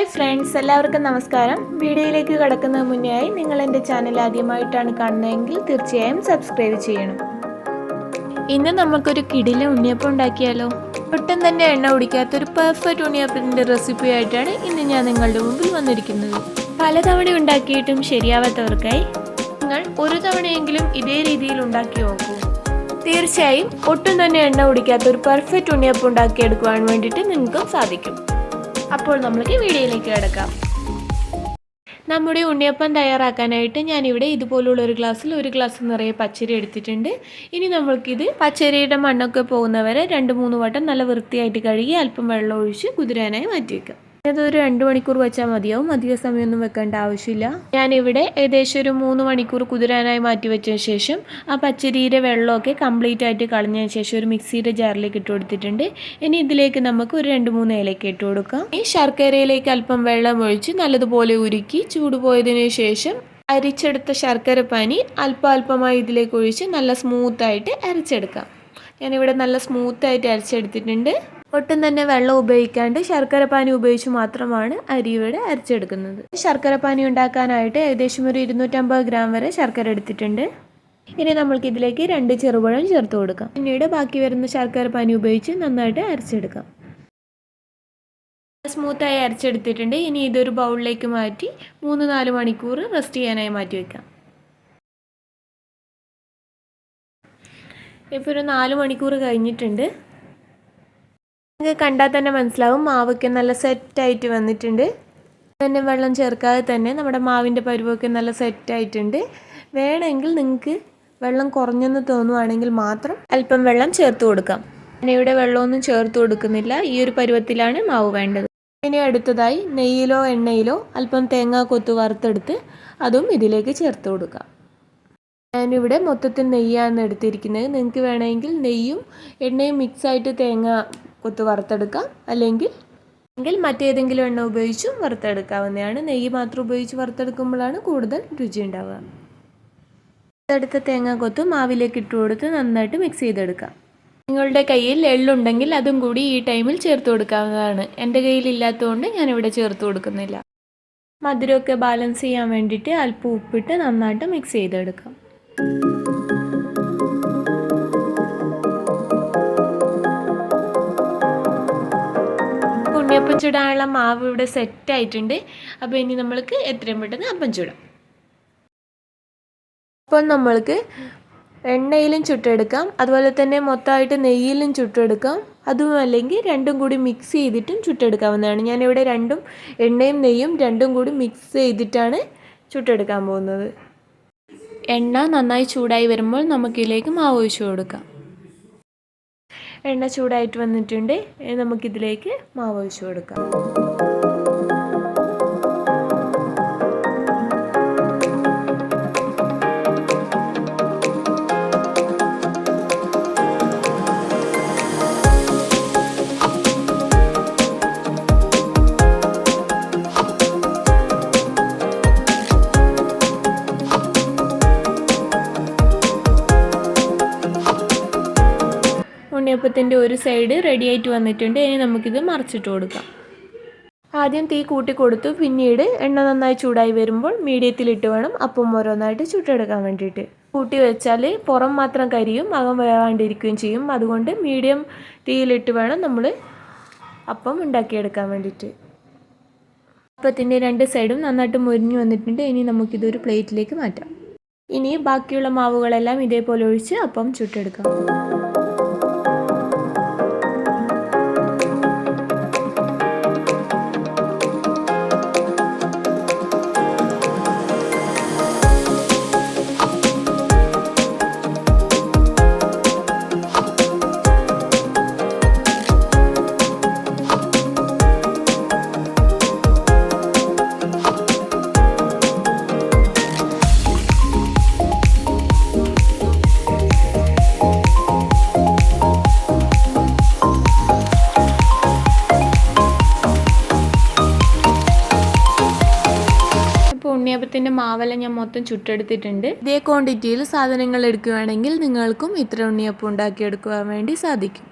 Hi friends എല്ലാവർക്കും നമസ്കാരം. വീഡിയോയിലേക്ക് കടക്കുന്നതിന് മുന്നേയായി നിങ്ങൾ എന്റെ ചാനൽ ആദ്യമായിട്ടാണ് കാണുന്നതെങ്കിൽ തീർച്ചയായും സബ്സ്ക്രൈബ് ചെയ്യണം. ഇന്ന് നമുക്കൊരു കിടില ഉണ്ണിയപ്പം ഉണ്ടാക്കിയാലോ? ഒട്ടും തന്നെ എണ്ണ കുടിക്കാത്ത ഒരു പെർഫെക്റ്റ് ഉണ്ണിയപ്പത്തിന്റെ റെസിപ്പി ആയിട്ടാണ് ഇന്ന് ഞാൻ നിങ്ങളുടെ മുമ്പിൽ വന്നിരിക്കുന്നത്. പലതവണ ഉണ്ടാക്കിയിട്ടും ശരിയാവാത്തവർക്കായി നിങ്ങൾ ഒരു തവണയെങ്കിലും ഇതേ രീതിയിൽ ഉണ്ടാക്കി നോക്കൂ. തീർച്ചയായും ഒട്ടും തന്നെ എണ്ണ കുടിക്കാത്ത ഒരു പെർഫെക്റ്റ് ഉണ്ണിയപ്പം ഉണ്ടാക്കിയെടുക്കുവാൻ വേണ്ടിയിട്ട് നിങ്ങൾക്കും സാധിക്കും. അപ്പോൾ നമുക്ക് വീഡിയോയിലേക്ക് കിടക്കാം. നമ്മുടെ ഉണ്ണിയപ്പം തയ്യാറാക്കാനായിട്ട് ഞാനിവിടെ ഇതുപോലുള്ള ഒരു ഗ്ലാസ്സിൽ ഒരു ഗ്ലാസ് നിറയെ പച്ചരി എടുത്തിട്ടുണ്ട്. ഇനി നമ്മൾക്കിത് പച്ചരിയുടെ മണ്ണൊക്കെ പോകുന്നവരെ രണ്ട് മൂന്ന് വട്ടം നല്ല വൃത്തിയായിട്ട് കഴുകി അല്പം വെള്ളം ഒഴിച്ച് കുതിരാനായി മാറ്റി വയ്ക്കാം അതൊരു രണ്ട് മണിക്കൂർ വെച്ചാൽ മതിയാവും. അധിക സമയമൊന്നും വെക്കേണ്ട ആവശ്യമില്ല. ഞാനിവിടെ ഏകദേശം ഒരു മൂന്ന് മണിക്കൂർ കുതിരാനായി മാറ്റി വെച്ചതിന് ശേഷം ആ പച്ചരിയുടെ വെള്ളമൊക്കെ കംപ്ലീറ്റ് ആയിട്ട് കളഞ്ഞതിന് ശേഷം ഒരു മിക്സിയുടെ ജാറിലേക്ക് ഇട്ട് കൊടുത്തിട്ടുണ്ട്. ഇനി ഇതിലേക്ക് നമുക്ക് ഒരു രണ്ട് മൂന്ന് ഇലയ്ക്ക് ഇട്ട് കൊടുക്കാം. ഈ ശർക്കരയിലേക്ക് അല്പം വെള്ളം ഒഴിച്ച് നല്ലതുപോലെ ഉരുക്കി ചൂട് പോയതിനു ശേഷം അരിച്ചെടുത്ത ശർക്കര പനി അല്പം അല്പമായി ഇതിലേക്ക് ഒഴിച്ച് നല്ല സ്മൂത്തായിട്ട് അരച്ചെടുക്കാം. ഞാനിവിടെ നല്ല സ്മൂത്തായിട്ട് അരച്ചെടുത്തിട്ടുണ്ട്. ഒട്ടും തന്നെ വെള്ളം ഉപയോഗിക്കാണ്ട് ശർക്കരപ്പാനി ഉപയോഗിച്ച് മാത്രമാണ് അരി ഇവിടെ അരച്ചെടുക്കുന്നത്. ശർക്കര പാനി ഉണ്ടാക്കാനായിട്ട് ഏകദേശം ഒരു ഇരുന്നൂറ്റമ്പത് ഗ്രാം വരെ ശർക്കര എടുത്തിട്ടുണ്ട്. ഇനി നമ്മൾക്ക് ഇതിലേക്ക് രണ്ട് ചെറുപഴം ചേർത്ത് കൊടുക്കാം. പിന്നീട് ബാക്കി വരുന്ന ശർക്കരപ്പാനി ഉപയോഗിച്ച് നന്നായിട്ട് അരച്ചെടുക്കാം. സ്മൂത്തായി അരച്ചെടുത്തിട്ടുണ്ട്. ഇനി ഇതൊരു ബൗളിലേക്ക് മാറ്റി മൂന്ന് നാല് മണിക്കൂർ റെസ്റ്റ് ചെയ്യാനായി മാറ്റി വെക്കാം. ഇപ്പോൾ ഒരു നാല് മണിക്കൂർ കഴിഞ്ഞിട്ടുണ്ട്. നിങ്ങൾക്ക് കണ്ടാൽ തന്നെ മനസ്സിലാവും. മാവൊക്കെ നല്ല സെറ്റായിട്ട് വന്നിട്ടുണ്ട്. തന്നെ വെള്ളം ചേർക്കാതെ തന്നെ നമ്മുടെ മാവിന്റെ പരുവൊക്കെ നല്ല സെറ്റായിട്ടുണ്ട് വേണമെങ്കിൽ നിങ്ങൾക്ക് വെള്ളം കുറഞ്ഞെന്ന് തോന്നുവാണെങ്കിൽ മാത്രം അല്പം വെള്ളം ചേർത്ത് കൊടുക്കാം. ഞാൻ ഇവിടെ വെള്ളമൊന്നും ചേർത്ത് കൊടുക്കുന്നില്ല. ഈ ഒരു പരുവത്തിലാണ് മാവ് വേണ്ടത്. ഇനി അടുത്തതായി നെയ്യിലോ എണ്ണയിലോ അല്പം തേങ്ങാ കൊത്ത് വറുത്തെടുത്ത് അതും ഇതിലേക്ക് ചേർത്ത് കൊടുക്കാം. ഞാനിവിടെ മൊത്തത്തിൽ നെയ്യാണ് എടുത്തിരിക്കുന്നത്. നിങ്ങൾക്ക് വേണമെങ്കിൽ നെയ്യും എണ്ണയും മിക്സായിട്ട് തേങ്ങ കൊത്ത് വറുത്തെടുക്കാം. അല്ലെങ്കിൽ എങ്കിൽ മറ്റേതെങ്കിലും എണ്ണ ഉപയോഗിച്ചും വറുത്തെടുക്കാവുന്നതാണ്. നെയ്യ് മാത്രം ഉപയോഗിച്ച് വറുത്തെടുക്കുമ്പോഴാണ് കൂടുതൽ രുചി ഉണ്ടാവുക. അടുത്ത തേങ്ങ കൊത്തും മാവിലേക്ക് ഇട്ട് കൊടുത്ത് നന്നായിട്ട് മിക്സ് ചെയ്തെടുക്കാം. നിങ്ങളുടെ കയ്യിൽ എള്ളുണ്ടെങ്കിൽ അതും കൂടി ഈ ടൈമിൽ ചേർത്ത് കൊടുക്കാവുന്നതാണ്. എന്റെ കയ്യിൽ ഇല്ലാത്തതുകൊണ്ട് ഞാനിവിടെ ചേർത്ത് കൊടുക്കുന്നില്ല. മധുരമൊക്കെ ബാലൻസ് ചെയ്യാൻ വേണ്ടിയിട്ട് അല്പം ഉപ്പിട്ട് നന്നായിട്ട് മിക്സ് ചെയ്തെടുക്കാം. ചുടാനുള്ള മാവ് ഇവിടെ സെറ്റ് ആയിട്ടുണ്ട്. അപ്പോൾ ഇനി നമ്മൾക്ക് എത്രയും പെട്ടെന്ന് അപ്പം ചുടാം അപ്പോൾ നമ്മൾക്ക് എണ്ണയിലും ചുട്ടെടുക്കാം. അതുപോലെ തന്നെ മൊത്തമായിട്ട് നെയ്യിലും ചുട്ടെടുക്കാം. അതും അല്ലെങ്കിൽ രണ്ടും കൂടി മിക്സ് ചെയ്തിട്ടും ചുട്ടെടുക്കാവുന്നതാണ്. ഞാനിവിടെ രണ്ടും എണ്ണയും നെയ്യും രണ്ടും കൂടി മിക്സ് ചെയ്തിട്ടാണ് ചുട്ടെടുക്കാൻ പോകുന്നത്. എണ്ണ നന്നായി ചൂടായി വരുമ്പോൾ നമുക്കിതിലേക്ക് മാവ് ഒഴിച്ചു കൊടുക്കാം. എണ്ണ ചൂടായിട്ട് വന്നിട്ടുണ്ട്. നമുക്കിതിലേക്ക് മാവ് ഒഴിച്ചു കൊടുക്കാം. ഉണ്ണിയപ്പത്തിന്റെ ഒരു സൈഡ് റെഡി ആയിട്ട് വന്നിട്ടുണ്ട്. ഇനി നമുക്കിത് മറിച്ചിട്ട് കൊടുക്കാം. ആദ്യം തീ കൂട്ടി കൊടുത്തു. പിന്നീട് എണ്ണ നന്നായി ചൂടായി വരുമ്പോൾ മീഡിയത്തിലിട്ട് വേണം അപ്പം ഓരോന്നായിട്ട് ചുട്ടെടുക്കാൻ വേണ്ടിയിട്ട്. കൂട്ടി വെച്ചാൽ പുറം മാത്രം കരിയും അകം വേവാണ്ടിരിക്കുകയും ചെയ്യും. അതുകൊണ്ട് മീഡിയം തീയിലിട്ട് വേണം നമ്മൾ അപ്പം ഉണ്ടാക്കിയെടുക്കാൻ വേണ്ടിയിട്ട്. അപ്പത്തിന്റെ രണ്ട് സൈഡും നന്നായിട്ട് മുരിഞ്ഞു വന്നിട്ടുണ്ട്. ഇനി നമുക്കിതൊരു പ്ലേറ്റിലേക്ക് മാറ്റാം. ഇനി ബാക്കിയുള്ള മാവുകളെല്ലാം ഇതേപോലെ ഒഴിച്ച് അപ്പം ചുട്ടെടുക്കാം. ഉണ്ണിയപ്പത്തിന്റെ മാവെല്ലാം ഞാൻ മൊത്തം ചുട്ടെടുത്തിട്ടുണ്ട്. ഇതേ ക്വാണ്ടിറ്റിയിൽ സാധനങ്ങൾ എടുക്കുകയാണെങ്കിൽ നിങ്ങൾക്കും ഇത്ര ഉണ്ണിയപ്പം ഉണ്ടാക്കിയെടുക്കുവാൻ വേണ്ടി സാധിക്കും.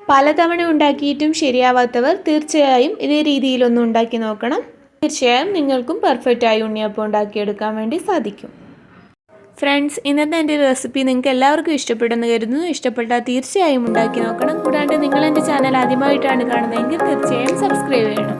പലതവണ ഉണ്ടാക്കിയിട്ടും ശരിയാവാത്തവർ തീർച്ചയായും ഇതേ രീതിയിലൊന്ന് ഉണ്ടാക്കി നോക്കണം. തീർച്ചയായും നിങ്ങൾക്കും പെർഫെക്റ്റായി ഉണ്ണിയപ്പം ഉണ്ടാക്കിയെടുക്കാൻ വേണ്ടി സാധിക്കും. ഫ്രണ്ട്സ് ഇന്നത്തെ എന്റെ റെസിപ്പി നിങ്ങൾക്ക് എല്ലാവർക്കും ഇഷ്ടപ്പെടുന്നു കരുതുന്നു. ഇഷ്ടപ്പെട്ടാൽ തീർച്ചയായും ഉണ്ടാക്കി നോക്കണം. കൂടാണ്ട് നിങ്ങൾ എന്റെ ചാനൽ ആദ്യമായിട്ടാണ് കാണുന്നതെങ്കിൽ തീർച്ചയായും സബ്സ്ക്രൈബ് ചെയ്യണം.